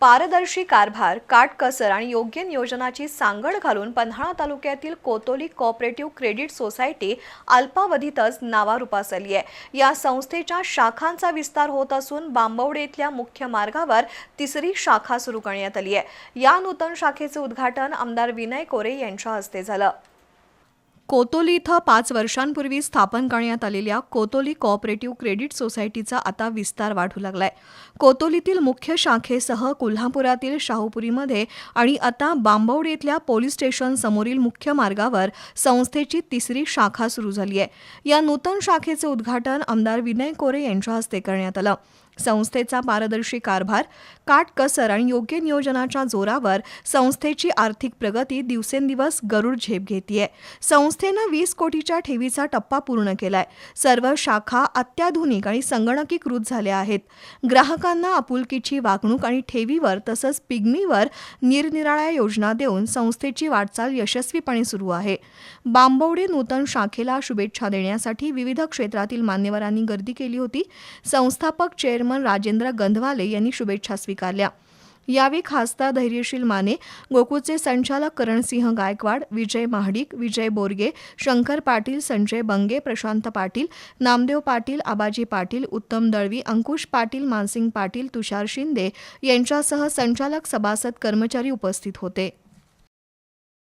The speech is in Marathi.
पारदर्शी कारभार काटकसर आणि योग्य नियोजनाची सांगड घालून पन्हाळा तालुक्यातील कोतोली कोऑपरेटिव्ह क्रेडिट सोसायटी अल्पावधीतच नावारूपास आली आहे. या संस्थेच्या शाखांचा विस्तार होत असून बांबवडे इथल्या मुख्य मार्गावर तिसरी शाखा सुरू करण्यात आली आहे. या नूतन शाखेचे उद्घाटन आमदार विनय कोरे यांच्या हस्ते झालं. कोतोली इथं पाच वर्षांपूर्वी स्थापन करण्यात आलेल्या कोतोली कोऑपरेटिव्ह क्रेडिट सोसायटीचा आता विस्तार वाढू लागलाय. कोतोलीतील मुख्य शाखेसह कोल्हापुरातील शाहूपुरीमध्ये आणि आता बांबवडे इथल्या पोलीस स्टेशन समोरील मुख्य मार्गावर संस्थेची तिसरी शाखा सुरू झाली आहे या नूतन शाखेचे उद्घाटन आमदार विनय कोरे यांच्या हस्ते करण्यात आलं. संस्थेचा पारदर्शी कारभार काटकसर आणि योग्य नियोजनाच्या जोरावर संस्थेची आर्थिक प्रगती दिवसेंदिवस गरुड झेप घेतीये. संस्थेनं वीस कोटीच्या ठेवीचा टप्पा पूर्ण केलाय. सर्व शाखा अत्याधुनिक आणि संगणकीकृत झाल्या आहेत. ग्राहकांना आपुलकीची वागणूक आणि ठेवीवर तसंच पिगमीवर निरनिराळ्या योजना देऊन संस्थेची वाटचाल यशस्वीपणे सुरू आहे. बांबवडे नूतन शाखेला शुभेच्छा देण्यासाठी विविध क्षेत्रातील मान्यवरांनी गर्दी केली होती. संस्थापक चेअरमन राजेंद्र गंधवाले यांनी शुभेच्छा स्वीकारल्या. यावेळी खासदार धैर्यशील माने गोकुळचे संचालक करणसिंह गायकवाड विजय महाडिक विजय बोरगे शंकर पाटील संजय बंगे प्रशांत पाटील नामदेव पाटील आबाजी पाटील उत्तम दळवी अंकुश पाटील मानसिंग पाटील तुषार शिंदे यांच्यासह संचालक सभासद कर्मचारी उपस्थित होते.